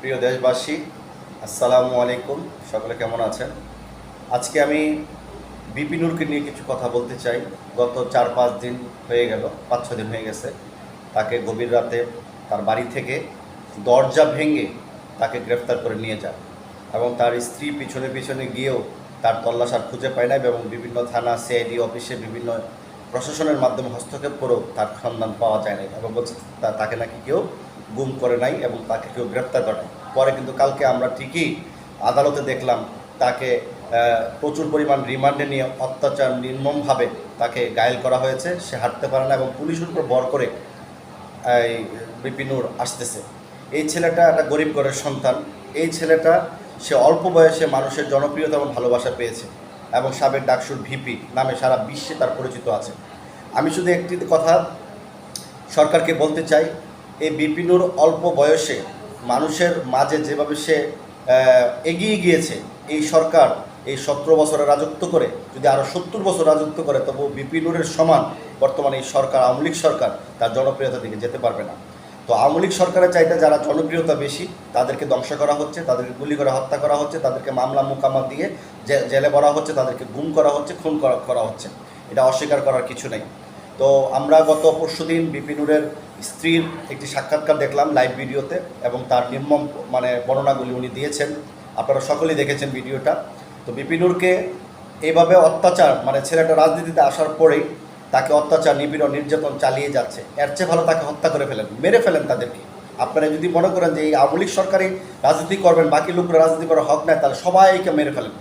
প্রিয় দেশবাসী, আসসালামু আলাইকুম। সকলে কেমন আছেন? আজকে আমি বিপিনুরকে নিয়ে কিছু কথা বলতে চাই। গত চার পাঁচ দিন হয়ে গেল পাঁচ ছ দিন হয়ে গেছে। তাকে গভীর রাতে তার বাড়ি থেকে দরজা ভেঙে তাকে গ্রেফতার করে নিয়ে যায় এবং তার স্ত্রী পিছনে পিছনে গিয়েও তার তল্লাশ আর খুঁজে পায় না এবং বিভিন্ন থানা, সিআইডি অফিসে বিভিন্ন প্রশাসনের মাধ্যমে হস্তক্ষেপ করেও তার সন্ধান পাওয়া যায় না এবং বলছে তাকে নাকি কেউ গুম করে নাই এবং তাকে কেউ গ্রেপ্তার করে পরে কিন্তু কালকে আমরা ঠিকই আদালতে দেখলাম তাকে প্রচুর পরিমাণ রিমান্ডে নিয়ে অত্যাচার নির্মমভাবে তাকে ঘায়েল করা হয়েছে, সে হাঁটতে পারে না এবং পুলিশের উপর ভর করে, এই বিপিনুর আসতেছে। এই ছেলেটা একটা গরিব ঘরের সন্তান। এই ছেলেটা, সে অল্প বয়সে মানুষের জনপ্রিয়তা এবং ভালোবাসা পেয়েছে এবং সাবেক ডাকসুর ভিপি নামে সারা বিশ্বে তার পরিচিত আছে। আমি শুধু একটি কথা সরকারকে বলতে চাই এই বিপিনুর অল্প বয়সে মানুষের মাঝে যেভাবে সে এগিয়ে গিয়েছে, এই সরকার এই সতেরো বছরের রাজত্ব করে, যদি আরও সত্তর বছর রাজত্ব করে তবু বিপিনুরের সমান বর্তমানে এই সরকার, আওয়ামী লীগ সরকার তার জনপ্রিয়তা দিকে যেতে পারবে না। তো আওয়ামী লীগ সরকারের চাইতে যারা জনপ্রিয়তা বেশি, তাদেরকে ধ্বংস করা হচ্ছে, তাদেরকে গুলি করে হত্যা করা হচ্ছে, তাদেরকে মামলা মোকামা দিয়ে জেলে ভরা হচ্ছে, তাদেরকে গুম করা হচ্ছে, খুন করা করা হচ্ছে। এটা অস্বীকার করার কিছু নেই। তো আমরা গত পরশুদিন বিপিনুরের স্ত্রীর একটি সাক্ষাৎকার দেখলাম লাইভ ভিডিওতে এবং তার নির্মম মানে বর্ণনাগুলি উনি দিয়েছেন। আপনারা সকলেই দেখেছেন ভিডিওটা। তো বিপিনুরকে এইভাবে অত্যাচার মানে ছেলেটা রাজনীতিতে আসার পরেই তাকে অত্যাচার, নিপীড়ন, নির্যাতন চালিয়ে যাচ্ছে। এর চেয়ে ভালো তাকে হত্যা করে ফেলেন, মেরে ফেলেন তাদেরকে। আপনারা যদি মনে করেন যে এই আওয়ামী লীগ সরকারই রাজনীতি করবেন, বাকি লোকরা রাজনীতি করার হক নেয় তাহলে সবাইকে মেরে ফেলেন।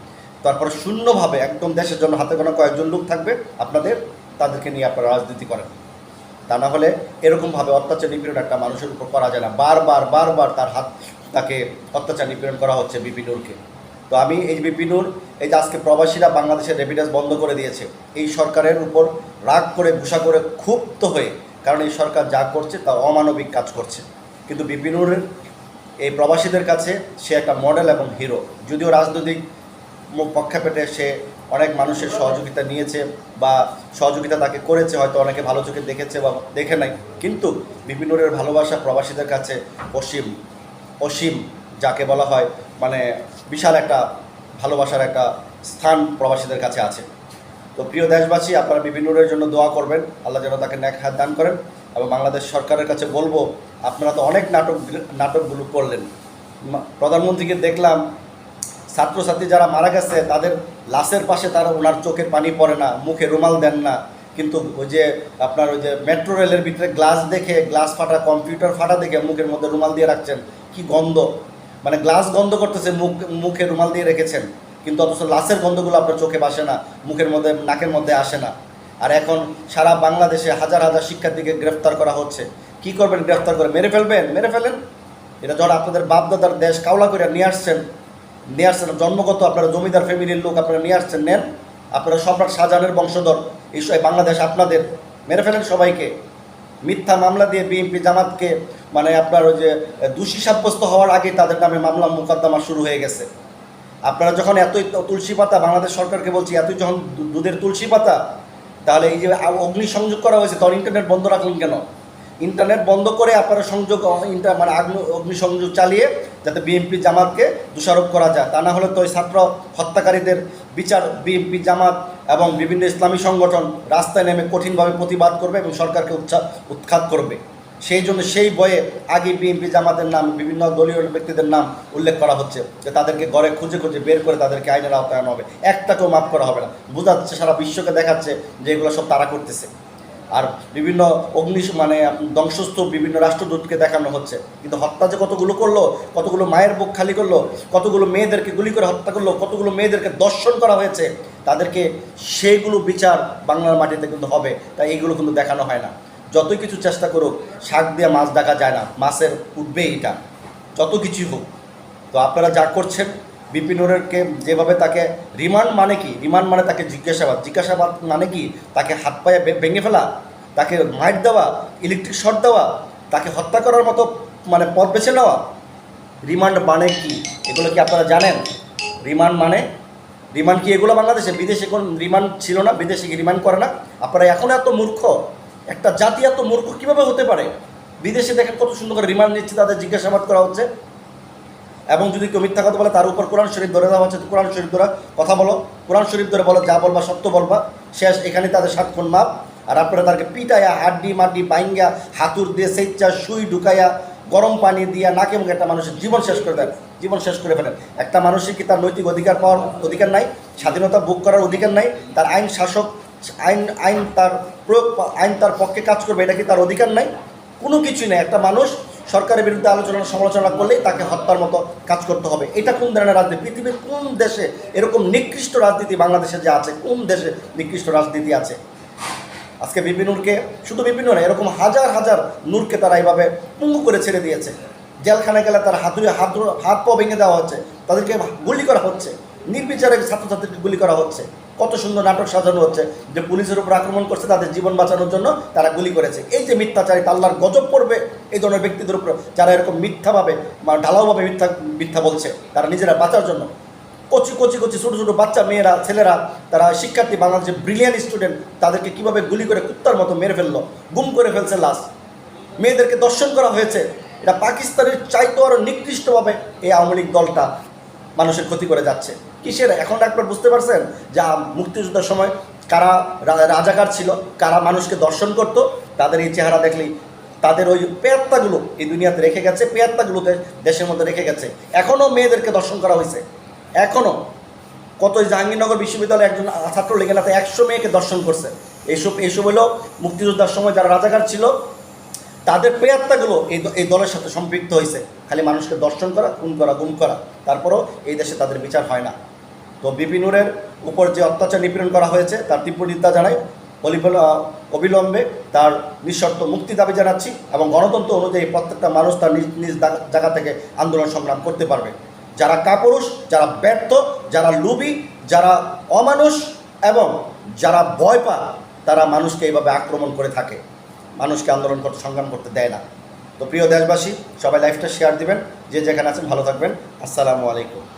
তারপরে শূন্যভাবে একদম দেশের জন্য হাতে গোনা কয়েকজন লোক থাকবে, আপনাদের, তাদেরকে নিয়ে আপনারা রাজনীতি করেন। তা না হলে এরকমভাবে অত্যাচার নিপীড়ন একটা মানুষের উপর করা যায় না। বারবার বারবার তার হাত তাকে অত্যাচার নিপীড়ন করা হচ্ছে বিপিনুরকে তো আমি এই বিপিনুর এই যে আজকে প্রবাসীরা বাংলাদেশের রেভিডেন্স বন্ধ করে দিয়েছে, এই সরকারের উপর রাগ করে, ঘুষা করে ক্ষুব্ধ হয়ে, কারণ এই সরকার যা করছে তা অমানবিক কাজ করছে। কিন্তু বিপিনুর এই প্রবাসীদের কাছে সে একটা মডেল এবং হিরো যদিও রাজনৈতিক পক্ষাপেটে সে অনেক মানুষের সহযোগিতা নিয়েছে বা সহযোগিতা তাকে করেছে, হয়তো অনেকে ভালো চোখে দেখেছে বা দেখে নাই। কিন্তু বিপিনুরের ভালোবাসা প্রবাসীদের কাছে অসীম অসীম যাকে বলা হয় মানে বিশাল একটা ভালোবাসার একটা স্থান প্রবাসীদের কাছে আছে। তো প্রিয় দেশবাসী, আপনারা বিপিনুরের জন্য দোয়া করবেন। আল্লাহ যেন তাকে ন্যাক হাত দান করেন এবং বাংলাদেশ সরকারের কাছে বলব, আপনারা তো অনেক নাটক, নাটকগুলো করলেন। প্রধানমন্ত্রীকে দেখলাম ছাত্রছাত্রী যারা মারা গেছে, তাদের লাশের পাশে তারা ওনার চোখের পানি পড়ে না, মুখে রুমাল দেন না। কিন্তু ওই যে আপনার ওই যে মেট্রো রেলের ভিতরে গ্লাস দেখে, গ্লাস ফাটা, কম্পিউটার ফাটা দেখে মুখের মধ্যে রুমাল দিয়ে রাখছেন। কি গন্ধ! মানে গ্লাস গন্ধ করতেছে, মুখ, মুখে রুমাল দিয়ে রেখেছেন। কিন্তু অথচ লাশের গন্ধগুলো আপনার চোখে বাসে না, মুখের মধ্যে, নাকের মধ্যে আসে না। আর এখন সারা বাংলাদেশে হাজার হাজার শিক্ষার্থীকে গ্রেফতার করা হচ্ছে। কি করবেন গ্রেফতার করে? মেরে ফেলবেন? মেরে ফেলেন? এটা যখন আপনাদের বাপদাদার দেশ কাওলা করে নিয়ে আসছেন। নিয়ে আসছেন, জন্মগত আপনারা জমিদার ফ্যামিলির লোক আপনারা নিয়ে আসছেন, নেন। আপনারা সম্রাট শাহজাহানের বংশধর, এই বাংলাদেশ আপনাদের। মেরে ফেলেন সবাইকে। মিথ্যা মামলা দিয়ে বিএনপি জামাতকে মানে আপনার ওই যে, দোষী সাব্যস্ত হওয়ার আগে তাদের নামে মামলা মোকদ্দমা শুরু হয়ে গেছে। আপনারা যখন এতই তুলসী পাতা, বাংলাদেশ সরকারকে বলছি, এতই যখন দুধের তুলসী পাতা, তাহলে এই যে অগ্নি সংযোগ করা হয়েছে, তখন ইন্টারনেট বন্ধ রাখলেন কেন? ইন্টারনেট বন্ধ করে আপনারা সংযোগ, ইন্টার মানে আগ্নি অগ্নি সংযোগ চালিয়ে যাতে বিএনপি জামাতকে দোষারোপ করা যায়। তা না হলে তো ওই ছাত্র হত্যাকারীদের বিচার, বিএনপি জামাত এবং বিভিন্ন ইসলামী সংগঠন রাস্তায় নেমে কঠিনভাবে প্রতিবাদ করবে এবং সরকারকে উৎসা, উৎখাত করবে। সেই জন্য সেই বয়ে আগে বিএনপি জামাতের নাম, বিভিন্ন দলীয় ব্যক্তিদের নাম উল্লেখ করা হচ্ছে যে তাদেরকে ঘরে খুঁজে খুঁজে বের করে তাদেরকে আইনের আওতায় আনা হবে। একটাকেও মাফ করা হবে না। বোঝাচ্ছে সারা বিশ্বকে দেখাচ্ছে যে এগুলো সব তারা করতেছে। আর বিভিন্ন অগ্নি মানে ধ্বংসস্তূপ বিভিন্ন রাষ্ট্রদূতকে দেখানো হচ্ছে। কিন্তু হত্যা যে কতগুলো করল, কতগুলো মায়ের বুক খালি করল, কতগুলো মেয়েদেরকে গুলি করে হত্যা করল, কতগুলো মেয়েদেরকে দর্শন করা হয়েছে, তাদেরকে সেইগুলো বিচার বাংলার মাটিতে কিন্তু হবে। তাই এইগুলো কিন্তু দেখানো হয় না। যতই কিছু চেষ্টা করুক, শাক দিয়ে মাছ দেখা যায় না। মাছের উঠবে এটা। যত কিছুই হোক। তো আপনারা যা করছেন বিপিনুরেরকে যেভাবে তাকে রিমান্ড মানে কি? রিমান্ড মানে তাকে জিজ্ঞাসাবাদ। জিজ্ঞাসাবাদ মানে কি? তাকে হাত পায়ে ভেঙে ফেলা, তাকে মাইট দেওয়া ইলেকট্রিক শর্ট দেওয়া, তাকে হত্যা করার মতো মানে পথ বেছে নেওয়া। রিমান্ড মানে কি? এগুলো কি আপনারা জানেন? রিমান্ড মানে? রিমান্ড কি এগুলো বাংলাদেশে? বিদেশে কোন রিমান্ড ছিল না, বিদেশে কি রিমান্ড করে না? আপনারা এখন এত মূর্খ, একটা জাতি এত মূর্খ কীভাবে হতে পারে? বিদেশে দেখেন কত সুন্দর করে রিমান্ড নিচ্ছে, তাদের জিজ্ঞাসাবাদ করা হচ্ছে। এবং যদি কেউ মিথ্যা কথা বলে, তার উপর কোরআন শরীফ ধরে দেওয়া হচ্ছে কোরআন শরীফ ধরে কথা বলো। কোরআন শরীফ ধরে বলো, যা বলবা সত্য বলবা। শেষ, এখানে তাদের সাতক্ষণ মাপ। আর আপনারা তাদেরকে পিটাইয়া, হাড্ডি মাড্ডি বাইঙ্গা, হাতুর দিয়ে সেচ্চা, সুই ঢুকাইয়া, গরম পানি দিয়া, নাকে মুখে একটা মানুষের জীবন শেষ করে দেন। জীবন শেষ করে ফেলেন। একটা মানুষের কি তার নৈতিক অধিকার পাওয়ার অধিকার নাই? স্বাধীনতা ভোগ করার অধিকার নাই? তার আইন শাসক, আইন আইন তার প্রয়োগ, আইন তার পক্ষে কাজ করবে, এটা কি তার অধিকার নাই? কোনো কিছুই নেই। একটা মানুষ সরকারের বিরুদ্ধে আলোচনা সমালোচনা করলেই তাকে হত্যার মতো কাজ করতে হবে। এটা কোন ধরনের রাজনীতি? পৃথিবীর কোন দেশে এরকম নিকৃষ্ট রাজনীতি বাংলাদেশে যে আছে? কোন দেশে নিকৃষ্ট রাজনীতি আছে? আজকে বিপিনুরকে শুধু বিপিনুর না, এরকম হাজার হাজার নূরকে তারা এইভাবে পুঙ্গু করে ছেড়ে দিয়েছে। জেলখানায় গেলে তার হাতুড়ে হাত হাত পা ভেঙে দেওয়া হচ্ছে। তাদেরকে গুলি করা হচ্ছে। নির্বিচারে ছাত্রছাত্রীকে গুলি করা হচ্ছে। কত সুন্দর নাটক সাজানো হচ্ছে, যে পুলিশের উপর আক্রমণ করছে তাদের জীবন বাঁচানোর জন্য তারা গুলি করেছে। এই যে মিথ্যাচারী আল্লাহর গজব পড়বে এই ধরনের ব্যক্তিদের উপর যারা এরকম মিথ্যাভাবে বা ঢালাওভাবে মিথ্যা মিথ্যা বলছে, তারা নিজেরা বাঁচার জন্য। কচি কচি কচি, ছোটো ছোটো বাচ্চা, মেয়েরা, ছেলেরা, তারা শিক্ষার্থী, বাংলাদেশের ব্রিলিয়ান্ট স্টুডেন্ট তাদেরকে কীভাবে গুলি করে কুত্তার মতো মেরে ফেলল, গুম করে ফেলছে লাশ। মেয়েদেরকে দর্শন করা হয়েছে। এটা পাকিস্তানের চাইতো আরও নিকৃষ্টভাবে এই আওয়ামী লীগ দলটা। মানুষের ক্ষতি করে যাচ্ছে। কিসের? এখন একবার বুঝতে পারছেন যা মুক্তিযুদ্ধের সময় কারা রাজাকার ছিল, কারা মানুষকে দর্শন করত, তাদের এই চেহারা দেখলেই তাদের ওই পেয়াত্তাগুলো এই দুনিয়াতে রেখে গেছে, পেয়াত্তাগুলোতে দেশের মধ্যে রেখে গেছে। এখনও মেয়েদেরকে দর্শন করা হয়েছে। এখনও কত জাহাঙ্গীরনগর বিশ্ববিদ্যালয়ে একজন ছাত্র লেগে না একশো মেয়েকে দর্শন করছে। এইসব এইসব হলো মুক্তিযোদ্ধার সময় যারা রাজাকার ছিল তাদের প্রেয়াত্মাগুলো এই এই দলের সাথে সম্পৃক্ত হয়েছে খালি মানুষকে দর্শন করা, খুন করা, গুম করা, তারপরও এই দেশে তাদের বিচার হয় না। তো বিপিনুরের উপর যে অত্যাচার নিপীড়ন করা হয়েছে, তার তীব্র নিন্দা অলিবল- অবিলম্বে তার নিঃশর্ত মুক্তি দাবি জানাচ্ছি এবং গণতন্ত্র অনুযায়ী প্রত্যেকটা মানুষ তার নিজ নিজ জায়গা থেকে আন্দোলন সংগ্রাম করতে পারবে। যারা কাপুরুষ, যারা ব্যর্থ, যারা লুবি, যারা অমানুষ এবং যারা ভয় পা তারা মানুষকে এইভাবে আক্রমণ করে থাকে। মানুষকে আন্দোলন করতে, সংগ্রাম করতে দেয় না। তো প্রিয় দেশবাসী, সবাই লাইফটা শেয়ার দিবেন। যে যেখানে আছেন, ভালো থাকবেন। আসসালামু আলাইকুম।